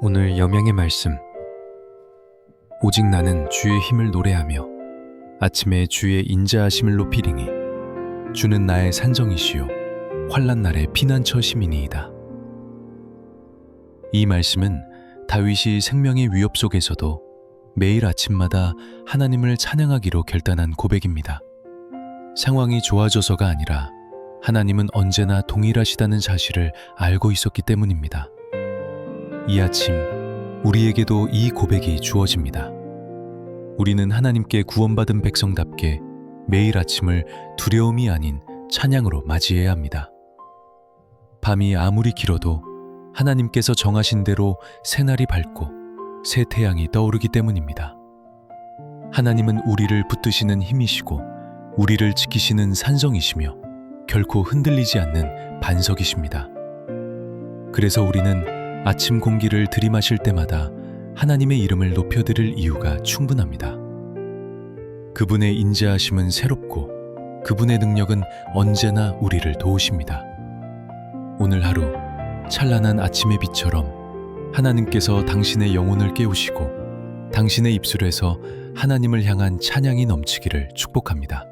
오늘 염양의 말씀. 오직 나는 주의 힘을 노래하며 아침에 주의 인자하심을 높이리니 주는 나의 산정이시요 환란 날의 피난처 시민이이다. 이 말씀은 다윗이 생명의 위협 속에서도 매일 아침마다 하나님을 찬양하기로 결단한 고백입니다. 상황이 좋아져서가 아니라 하나님은 언제나 동일하시다는 사실을 알고 있었기 때문입니다. 이 아침 우리에게도 이 고백이 주어집니다. 우리는 하나님께 구원받은 백성답게 매일 아침을 두려움이 아닌 찬양으로 맞이해야 합니다. 밤이 아무리 길어도 하나님께서 정하신 대로 새날이 밝고 새 태양이 떠오르기 때문입니다. 하나님은 우리를 붙드시는 힘이시고 우리를 지키시는 산성이시며 결코 흔들리지 않는 반석이십니다. 그래서 우리는 아침 공기를 들이마실 때마다 하나님의 이름을 높여드릴 이유가 충분합니다. 그분의 인자하심은 새롭고 그분의 능력은 언제나 우리를 도우십니다. 오늘 하루 찬란한 아침의 빛처럼 하나님께서 당신의 영혼을 깨우시고 당신의 입술에서 하나님을 향한 찬양이 넘치기를 축복합니다.